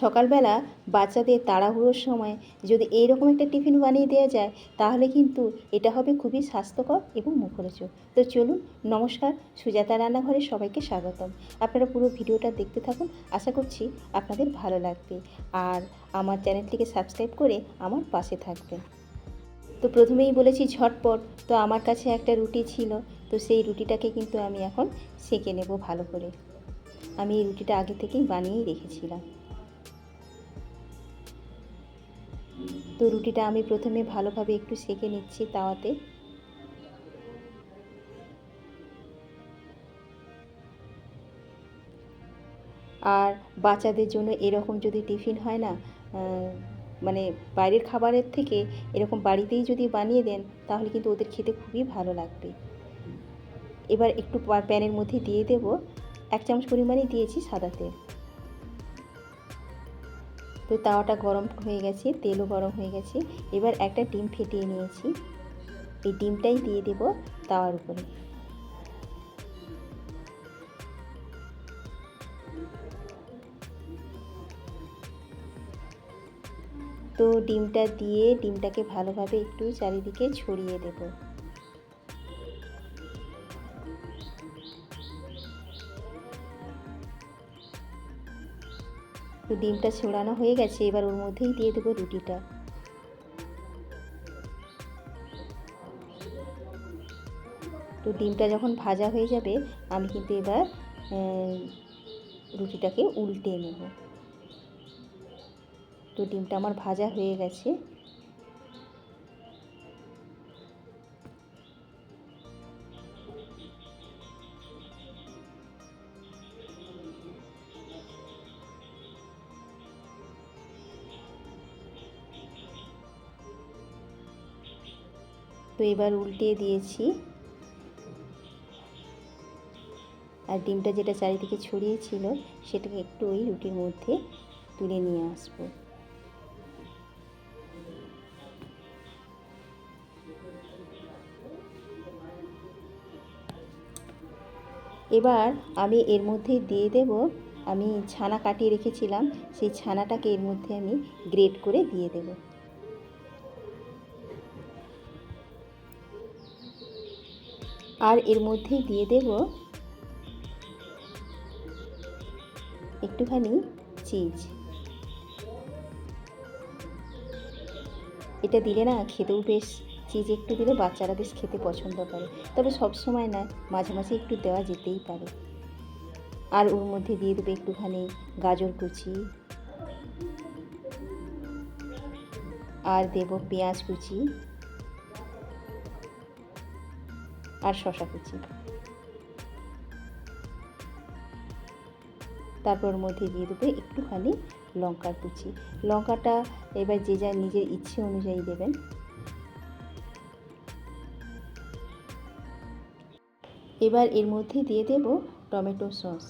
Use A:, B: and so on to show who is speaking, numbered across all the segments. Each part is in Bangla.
A: সকালবেলা বাচ্চাদের তাড়াহুড়োর সময় যদি এইরকম একটা টিফিন বানিয়ে দেওয়া যায়, তাহলে কিন্তু এটা হবে খুবই স্বাস্থ্যকর এবং মুখরোচক। তো চলুন, নমস্কার, সুজাতা রান্নাঘরে সবাইকে স্বাগতম। আপনারা পুরো ভিডিওটা দেখতে থাকুন, আশা করছি আপনাদের ভালো লাগবে। আর আমার চ্যানেলটিকে সাবস্ক্রাইব করে আমার পাশে থাকবেন। তো প্রথমেই বলেছি ঝটপট, তো আমার কাছে একটা রুটি ছিল, তো সেই রুটিটাকে কিন্তু আমি এখন সেঁকে নেব ভালো করে। আমি এই রুটিটা আগে থেকেই বানিয়েই রেখেছিলাম। তো রুটিটা আমি প্রথমে ভালোভাবে একটু সেঁকে নিচ্ছি তাওয়াতে। আর বাচ্চাদের জন্য এরকম যদি টিফিন হয় না মানে বাইরের খাবারের থেকে এরকম বাড়িতেই যদি বানিয়ে দেন, তাহলে কিন্তু ওদের খেতে খুবই ভালো লাগবে। এবার একটু প্যানের মধ্যে দিয়ে দেব। এক চামচ পরিমাণে দিয়েছি সাদা তেল। তো তাওয়াটা গরম হয়ে গেছে, তেলও গরম হয়ে গেছে। এবার একটা ডিম ফেটিয়ে নিয়েছি। এই ডিমটাই দিয়ে দেব তাওয়ার উপরে। তো ডিমটা দিয়ে ডিমটাকে ভালোভাবে একটু চারিদিকে ছড়িয়ে দেব। তো ডিমটা ছড়ানো হয়ে গেছে, এবার ওর মধ্যেই দিয়ে দেবো রুটিটা। তো ডিমটা যখন ভাজা হয়ে যাবে, আমি কিন্তু এবার রুটিটাকে উল্টে নেব। তো ডিমটা আমার ভাজা হয়ে গেছে। তো এবার উল্টে দিয়েছি। আর ডিমটা যেটা চারিদিকে ছড়িয়েছিল সেটাকে একটু ওই রুটির মধ্যে তুলে নিয়ে আসব। এবার আমি এর মধ্যে দিয়ে দেব, আমি ছানা কাটিয়ে রেখেছিলাম, সেই ছানাটাকে এর মধ্যে আমি গ্রেট করে দিয়ে দেব। আর এর মধ্যেই দিয়ে দেব একটুখানি চিজ। এটা দিলে না খেতেও বেশ চিজ একটু দিলে বাচ্চারা বেশ খেতে পছন্দ করে। তবে সব সময় না, মাঝে মাঝে একটু দেওয়া যেতেই পারে। আর ওর মধ্যে দিয়ে দেবে একটুখানি গাজর কুচি। আর দেব পেঁয়াজ কুচি। আর শশা কুচি। তারপর মধ্যে দিয়ে দেবে একটুখানি লঙ্কার কুচি। লঙ্কাটা এবার যে যা নিজের ইচ্ছে অনুযায়ী দেবেন। এবার এর মধ্যে দিয়ে দেব টমেটো সস।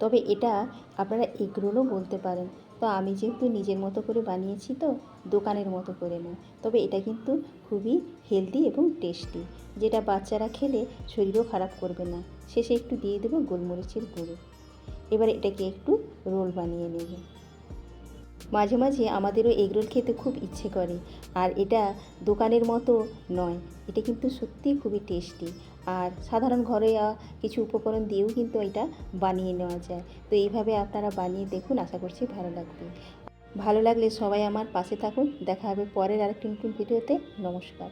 A: তবে এটা আপনারা এগরোলও বলতে পারেন। তো আমি যেহেতু নিজের মতো করে বানিয়েছি তো, দোকানের মতো করে না তবে এটা কিন্তু খুবই হেলদি এবং টেস্টি যেটা বাচ্চারা খেলে শরীরও খারাপ করবে না। শেষে একটু দিয়ে দেবো গোলমরিচের গুঁড়ো। এবার এটাকে একটু রোল বানিয়ে নেব। মাঝে মাঝে আমাদেরও এগরোল খেতে খুব ইচ্ছে করে। আর এটা দোকানের মতো নয়, এটা কিন্তু সত্যি খুবই টেস্টি। আর সাধারণ ঘরে কিছু উপকরণ দিয়েও কিন্তু এটা বানিয়ে নেওয়া যায়। তো এইভাবে আপনারা বানিয়ে দেখুন, আশা করছি ভালো লাগবে। ভালো লাগলে সবাই আমার পাশে থাকুন। দেখা হবে পরের আরেকটি নতুন ভিডিওতে। নমস্কার।